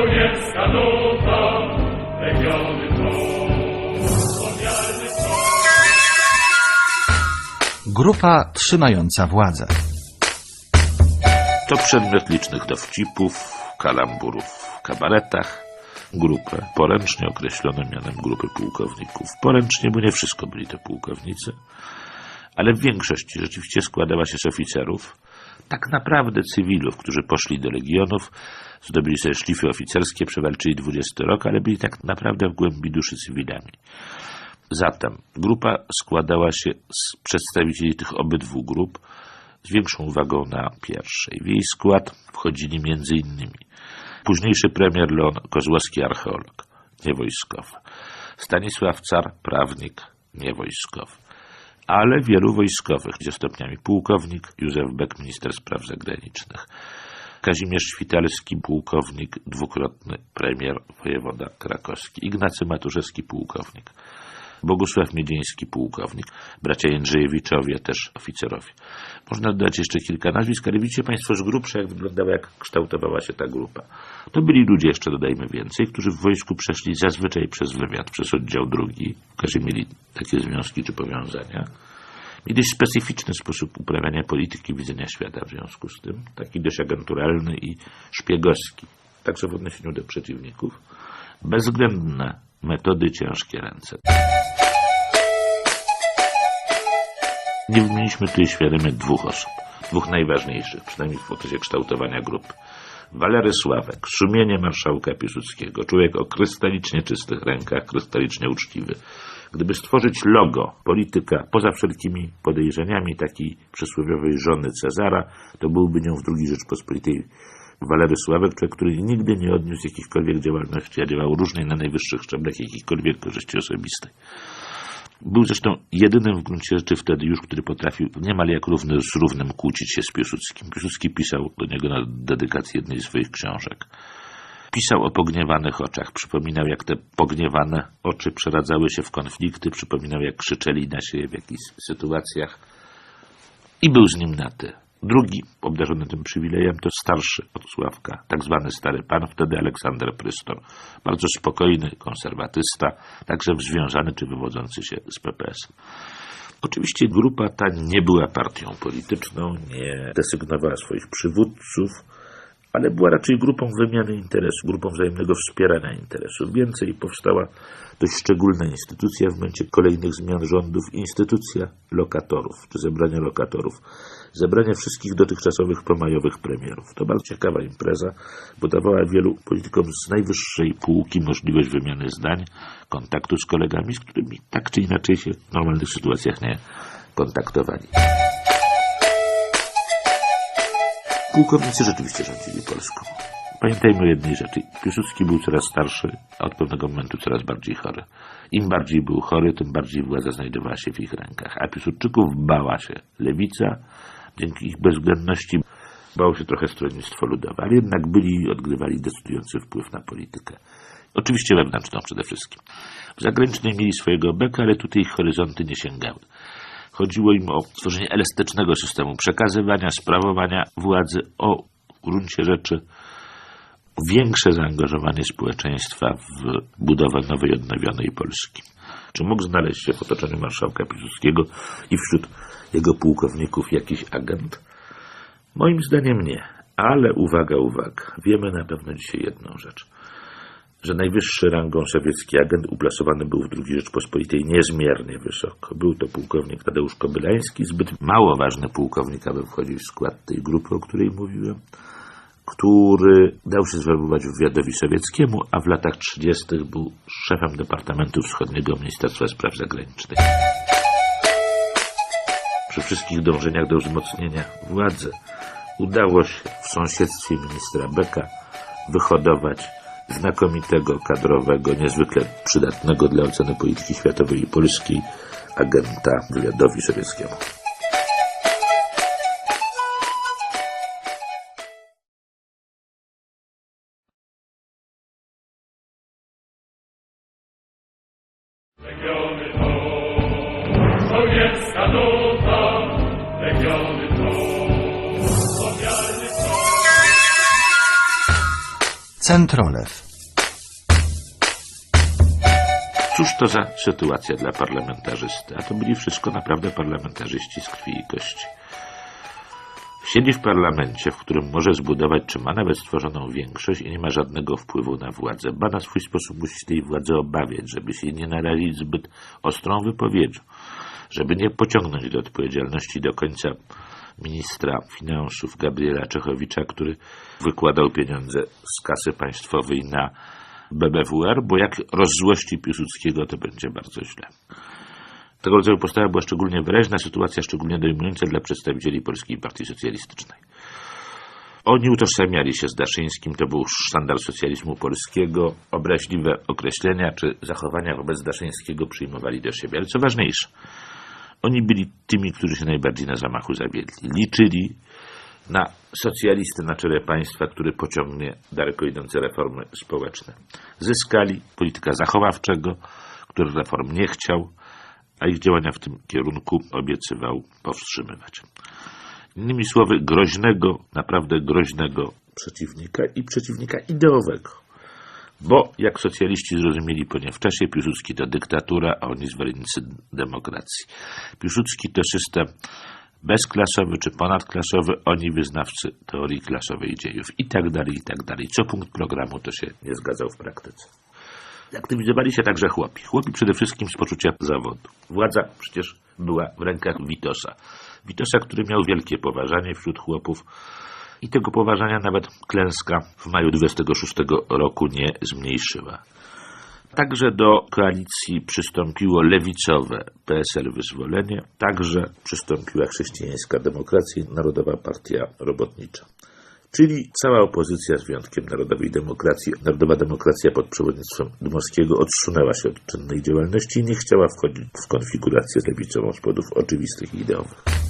żołnierska nuta, legiony Grupa trzymająca władzę. To przedmiot licznych dowcipów, kalamburów w kabaretach. Grupę poręcznie określono mianem grupy pułkowników. Poręcznie, bo nie wszystko byli to pułkownicy, ale w większości rzeczywiście składała się z oficerów, tak naprawdę cywilów, którzy poszli do legionów, zdobyli sobie szlify oficerskie, przewalczyli 20 rok, ale byli tak naprawdę w głębi duszy cywilami. Zatem grupa składała się z przedstawicieli tych obydwu grup z większą uwagą na pierwszej. W jej skład wchodzili innymi późniejszy premier Leon Kozłowski, archeolog, niewojskowy, Stanisław Car, prawnik, niewojskowy, ale wielu wojskowych, gdzie stopniami pułkownik, Józef Beck, minister spraw zagranicznych, Kazimierz Świtalski, pułkownik, dwukrotny premier, wojewoda krakowski, Ignacy Matuszewski, pułkownik, Bogusław Miedziński, pułkownik, bracia Jędrzejewiczowie, też oficerowie. Można dodać jeszcze kilka nazwisk, ale widzicie Państwo z grubsza, jak wyglądała, jak kształtowała się ta grupa. To byli ludzie, jeszcze dodajmy więcej, którzy w wojsku przeszli zazwyczaj przez wywiad, przez oddział drugi, każdy mieli takie związki czy powiązania. Mieli specyficzny sposób uprawiania polityki, widzenia świata w związku z tym, taki dość agenturalny i szpiegowski, także w odniesieniu do przeciwników. Bezwzględne metody, ciężkie ręce. Nie wymieniliśmy tutaj świadomie dwóch osób, dwóch najważniejszych, przynajmniej w okresie kształtowania grupy. Walery Sławek, sumienie marszałka Piłsudskiego, człowiek o krystalicznie czystych rękach, krystalicznie uczciwy. Gdyby stworzyć logo polityka poza wszelkimi podejrzeniami takiej przysłowiowej żony Cezara, to byłby nią w II Rzeczpospolitej Walery Sławek, człowiek, który nigdy nie odniósł jakichkolwiek działalności, a działał różnej na najwyższych szczeblach jakichkolwiek korzyści osobistej. Był zresztą jedynym w gruncie rzeczy wtedy już, który potrafił niemal jak równy z równym kłócić się z Piłsudskim. Piłsudski pisał do niego na dedykacji jednej z swoich książek. Pisał o pogniewanych oczach, przypominał jak te pogniewane oczy przeradzały się w konflikty, przypominał jak krzyczeli na siebie w jakichś sytuacjach i był z nim na ty. Drugi, obdarzony tym przywilejem, to starszy od Sławka, tak zwany stary pan, wtedy Aleksander Prystor. Bardzo spokojny, konserwatysta, także związany czy wywodzący się z PPS. Oczywiście grupa ta nie była partią polityczną, nie desygnowała swoich przywódców, ale była raczej grupą wymiany interesów, grupą wzajemnego wspierania interesów. Więcej powstała dość szczególna instytucja w momencie kolejnych zmian rządów, instytucja lokatorów, czy zebrania lokatorów, zebrania wszystkich dotychczasowych pomajowych premierów. To bardzo ciekawa impreza, bo dawała wielu politykom z najwyższej półki możliwość wymiany zdań, kontaktu z kolegami, z którymi tak czy inaczej się w normalnych sytuacjach nie kontaktowali. Pułkownicy rzeczywiście rządzili Polską. Pamiętajmy o jednej rzeczy. Piłsudski był coraz starszy, a od pewnego momentu coraz bardziej chory. Im bardziej był chory, tym bardziej władza znajdowała się w ich rękach. A Piłsudczyków bała się lewica, dzięki ich bezwzględności bało się trochę stronnictwo ludowe, ale jednak byli i odgrywali decydujący wpływ na politykę. Oczywiście wewnętrzną przede wszystkim. W zagranicznej mieli swojego beka, ale tutaj ich horyzonty nie sięgały. Chodziło im o stworzenie elastycznego systemu przekazywania, sprawowania władzy, o w gruncie rzeczy większe zaangażowanie społeczeństwa w budowę nowej, odnowionej Polski. Czy mógł znaleźć się w otoczeniu marszałka Piłsudskiego i wśród jego pułkowników jakiś agent? Moim zdaniem nie. Ale uwaga, uwaga. Wiemy na pewno dzisiaj jedną rzecz. Że najwyższy rangą sowiecki agent uplasowany był w II Rzeczpospolitej niezmiernie wysoko. Był to pułkownik Tadeusz Kobylański, zbyt mało ważny pułkownik, aby wchodził w skład tej grupy, o której mówiłem który dał się zwerbować wywiadowi sowieckiemu, a w latach 30. był szefem Departamentu Wschodniego Ministerstwa Spraw Zagranicznych. Przy wszystkich dążeniach do wzmocnienia władzy udało się w sąsiedztwie ministra Beka wyhodować znakomitego, kadrowego, niezwykle przydatnego dla oceny polityki światowej i polskiej agenta wywiadowi sowieckiemu. Legiony to żołnierska nuta, Centrolew. Cóż to za sytuacja dla parlamentarzysty? A to byli wszystko naprawdę parlamentarzyści z krwi i kości. Siedzi w parlamencie, w którym może zbudować, czy ma nawet stworzoną większość i nie ma żadnego wpływu na władzę. Ba na swój sposób musi tej władzy obawiać, żeby się nie narazić zbyt ostrą wypowiedzią, żeby nie pociągnąć do odpowiedzialności do końca ministra finansów Gabriela Czechowicza, który wykładał pieniądze z kasy państwowej na BBWR, bo jak rozzłości Piłsudskiego, to będzie bardzo źle. Tego rodzaju postawa była szczególnie wyraźna, sytuacja szczególnie dojmująca dla przedstawicieli Polskiej Partii Socjalistycznej. Oni utożsamiali się z Daszyńskim, to był sztandar socjalizmu polskiego. Obraźliwe określenia czy zachowania wobec Daszyńskiego przyjmowali do siebie. Ale co ważniejsze, oni byli tymi, którzy się najbardziej na zamachu zawiedli. Liczyli na socjalistę na czele państwa, który pociągnie daleko idące reformy społeczne. Zyskali polityka zachowawczego, który reform nie chciał, a ich działania w tym kierunku obiecywał powstrzymywać. Innymi słowy, groźnego, naprawdę groźnego przeciwnika i przeciwnika ideowego. Bo, jak socjaliści zrozumieli po nie w czasie, Piłsudski to dyktatura, a oni zwolennicy demokracji. Piłsudski to system bezklasowy czy ponadklasowy, oni wyznawcy teorii klasowej dziejów i tak dalej, i tak dalej. Co punkt programu to się nie zgadzał w praktyce. Aktywizowali się także chłopi. Chłopi przede wszystkim z poczucia zawodu. Władza przecież była w rękach Witosa. Witosa, który miał wielkie poważanie wśród chłopów i tego poważania nawet klęska w maju 26 roku nie zmniejszyła. Także do koalicji przystąpiło lewicowe PSL Wyzwolenie, także przystąpiła chrześcijańska demokracja i Narodowa Partia Robotnicza. Czyli cała opozycja z wyjątkiem Narodowej Demokracji. Narodowa Demokracja pod przewodnictwem Dmowskiego odsunęła się od czynnej działalności i nie chciała wchodzić w konfigurację lewicową z powodów oczywistych i ideowych.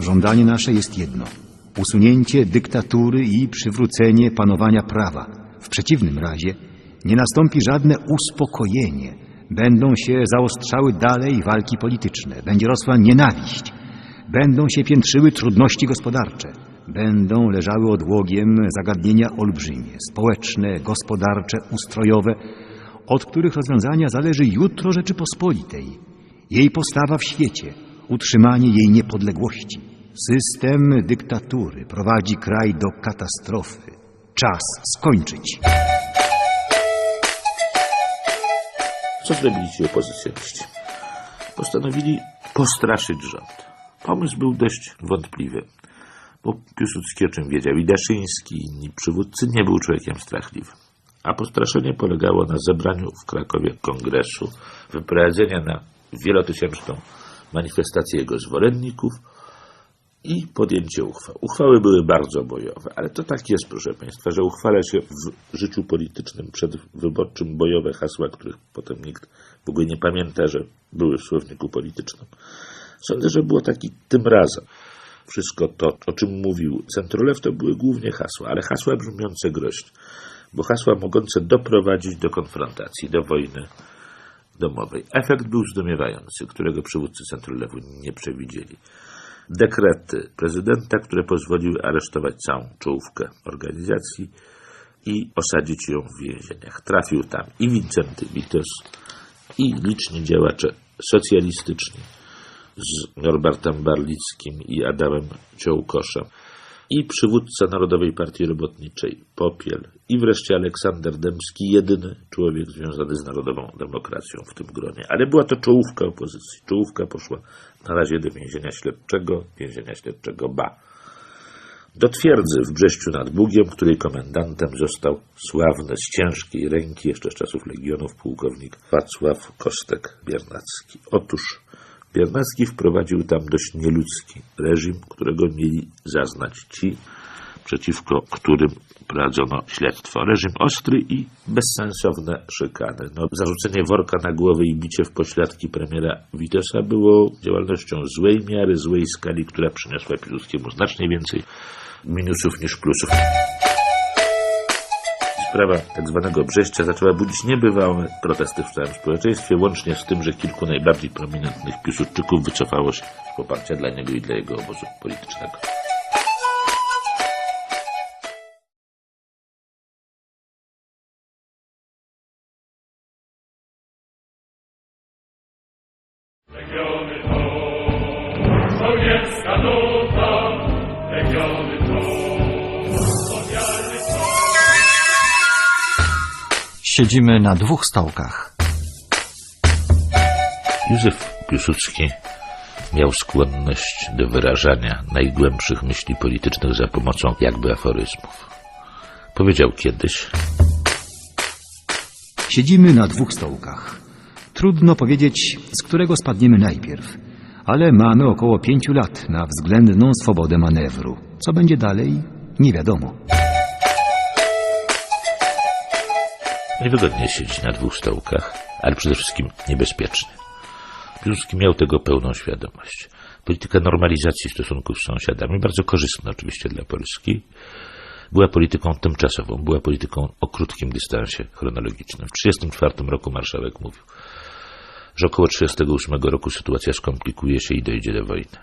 Żądanie nasze jest jedno: usunięcie dyktatury i przywrócenie panowania prawa. W przeciwnym razie nie nastąpi żadne uspokojenie. Będą się zaostrzały dalej walki polityczne, będzie rosła nienawiść, będą się piętrzyły trudności gospodarcze, będą leżały odłogiem zagadnienia olbrzymie, społeczne, gospodarcze, ustrojowe, od których rozwiązania zależy jutro Rzeczypospolitej, jej postawa w świecie, utrzymanie jej niepodległości. System dyktatury prowadzi kraj do katastrofy. Czas skończyć. Co zrobili ci opozycjoniści? Postanowili postraszyć rząd. Pomysł był dość wątpliwy, bo Piłsudski o czym wiedział i Daszyński, i inni przywódcy nie był człowiekiem strachliwym. A postraszenie polegało na zebraniu w Krakowie kongresu, wyprowadzenia na wielotysięczną manifestację jego zwolenników i podjęcie uchwał. Uchwały były bardzo bojowe, ale to tak jest, proszę Państwa, że uchwala się w życiu politycznym przedwyborczym bojowe hasła, których potem nikt w ogóle nie pamięta, że były w słowniku politycznym. Sądzę, że było taki tym razem. Wszystko to, o czym mówił Centrolew, to były głównie hasła, ale hasła brzmiące groźnie, bo hasła mogące doprowadzić do konfrontacji, do wojny domowej. Efekt był zdumiewający, którego przywódcy Centrolewu nie przewidzieli. Dekrety prezydenta, które pozwoliły aresztować całą czołówkę organizacji i osadzić ją w więzieniach. Trafił tam i Wincenty Witos, i liczni działacze socjalistyczni z Norbertem Barlickim i Adamem Ciołkoszem, i przywódca Narodowej Partii Robotniczej Popiel, i wreszcie Aleksander Dębski, jedyny człowiek związany z Narodową Demokracją w tym gronie. Ale była to czołówka opozycji. Czołówka poszła na razie do więzienia śledczego, więzienia śledczego BA. Do twierdzy w Brześciu nad Bugiem, której komendantem został sławny z ciężkiej ręki, jeszcze z czasów Legionów, pułkownik Wacław Kostek-Biernacki. Otóż Biernacki wprowadził tam dość nieludzki reżim, którego mieli zaznać ci, przeciwko którym prowadzono śledztwo. Reżim ostry i bezsensowne szykany. No, zarzucenie worka na głowę i bicie w pośladki premiera Witosa było działalnością złej miary, złej skali, która przyniosła Piłsudskiemu znacznie więcej minusów niż plusów. Sprawa tak zwanego Brześcia zaczęła budzić niebywałe protesty w całym społeczeństwie, łącznie z tym, że kilku najbardziej prominentnych Piłsudczyków wycofało się z poparcia dla niego i dla jego obozu politycznego. Siedzimy na dwóch stołkach. Józef Piłsudski miał skłonność do wyrażania najgłębszych myśli politycznych za pomocą jakby aforyzmów. Powiedział kiedyś, Siedzimy na dwóch stołkach. Trudno powiedzieć, z którego spadniemy najpierw, ale mamy około pięciu lat na względną swobodę manewru. Co będzie dalej, nie wiadomo. Niewygodnie siedzieć na dwóch stołkach, ale przede wszystkim niebezpiecznie. Piłsudski miał tego pełną świadomość. Polityka normalizacji stosunków z sąsiadami, bardzo korzystna oczywiście dla Polski, była polityką tymczasową, była polityką o krótkim dystansie chronologicznym. W 1934 roku marszałek mówił, że około 1938 roku sytuacja skomplikuje się i dojdzie do wojny.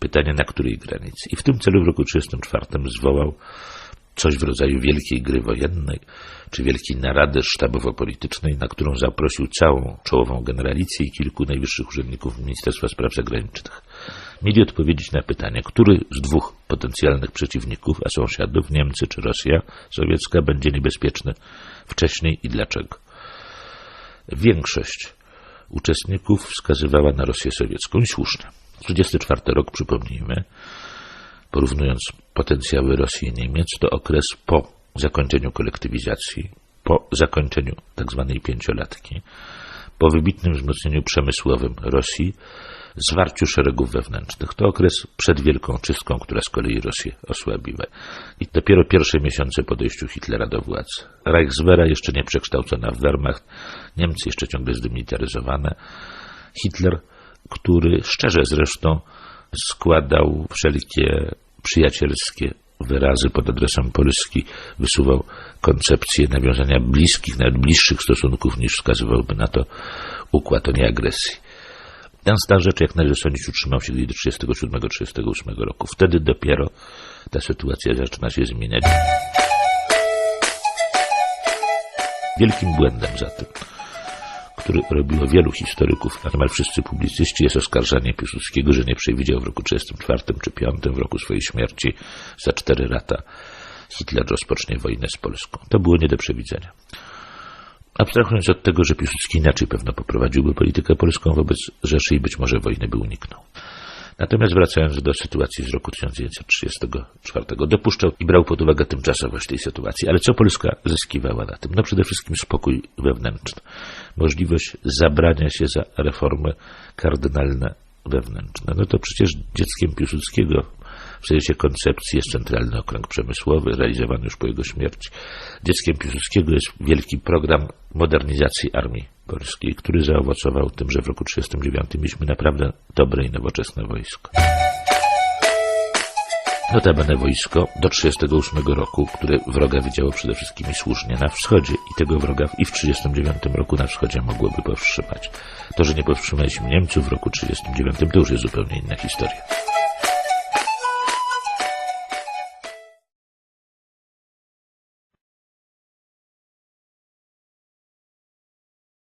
Pytanie, na której granicy? I w tym celu w roku 1934 zwołał coś w rodzaju wielkiej gry wojennej, czy wielkiej narady sztabowo-politycznej, na którą zaprosił całą czołową generalicję i kilku najwyższych urzędników Ministerstwa Spraw Zagranicznych. Mieli odpowiedzieć na pytanie, który z dwóch potencjalnych przeciwników, a sąsiadów, Niemcy czy Rosja sowiecka, będzie niebezpieczny wcześniej i dlaczego. Większość uczestników wskazywała na Rosję sowiecką i słusznie. 34 rok, przypomnijmy, porównując potencjały Rosji i Niemiec, to okres po zakończeniu kolektywizacji, po zakończeniu tzw. pięciolatki, po wybitnym wzmocnieniu przemysłowym Rosji, zwarciu szeregów wewnętrznych. To okres przed wielką czystką, która z kolei Rosję osłabiła. I dopiero pierwsze miesiące po dojściu Hitlera do władzy. Reichswehra jeszcze nie przekształcona w Wehrmacht, Niemcy jeszcze ciągle zdemilitaryzowane. Hitler, który szczerze zresztą składał wszelkie przyjacielskie wyrazy pod adresem Polski, wysuwał koncepcję nawiązania bliskich, nawet bliższych stosunków niż wskazywałby na to układ o nieagresji. Ten stan rzeczy, jak należy sądzić, utrzymał się do 1937-1938 roku. Wtedy dopiero ta sytuacja zaczyna się zmieniać. Wielkim błędem zatem, który robiło wielu historyków, a niemal wszyscy publicyści, jest oskarżanie Piłsudskiego, że nie przewidział w roku 1934 czy 1935, w roku swojej śmierci, za cztery lata Hitler rozpocznie wojnę z Polską. To było nie do przewidzenia. Abstrahując od tego, że Piłsudski inaczej pewno poprowadziłby politykę polską wobec Rzeszy i być może wojny by uniknął. Natomiast wracając do sytuacji z roku 1934, dopuszczał i brał pod uwagę tymczasowość tej sytuacji. Ale co Polska zyskiwała na tym? No przede wszystkim spokój wewnętrzny. Możliwość zabrania się za reformy kardynalne wewnętrzne. No to przecież dzieckiem Piłsudskiego w sensie koncepcji jest Centralny Okręg Przemysłowy, realizowany już po jego śmierci. Dzieckiem Piłsudskiego jest wielki program modernizacji armii polskiej, który zaowocował tym, że w roku 1939 mieliśmy naprawdę dobre i nowoczesne wojsko. Notabene wojsko do 1938 roku, które wroga widziało przede wszystkim i słusznie na wschodzie i tego wroga i w 1939 roku na wschodzie mogłoby powstrzymać. To, że nie powstrzymaliśmy Niemców w roku 1939 to już jest zupełnie inna historia.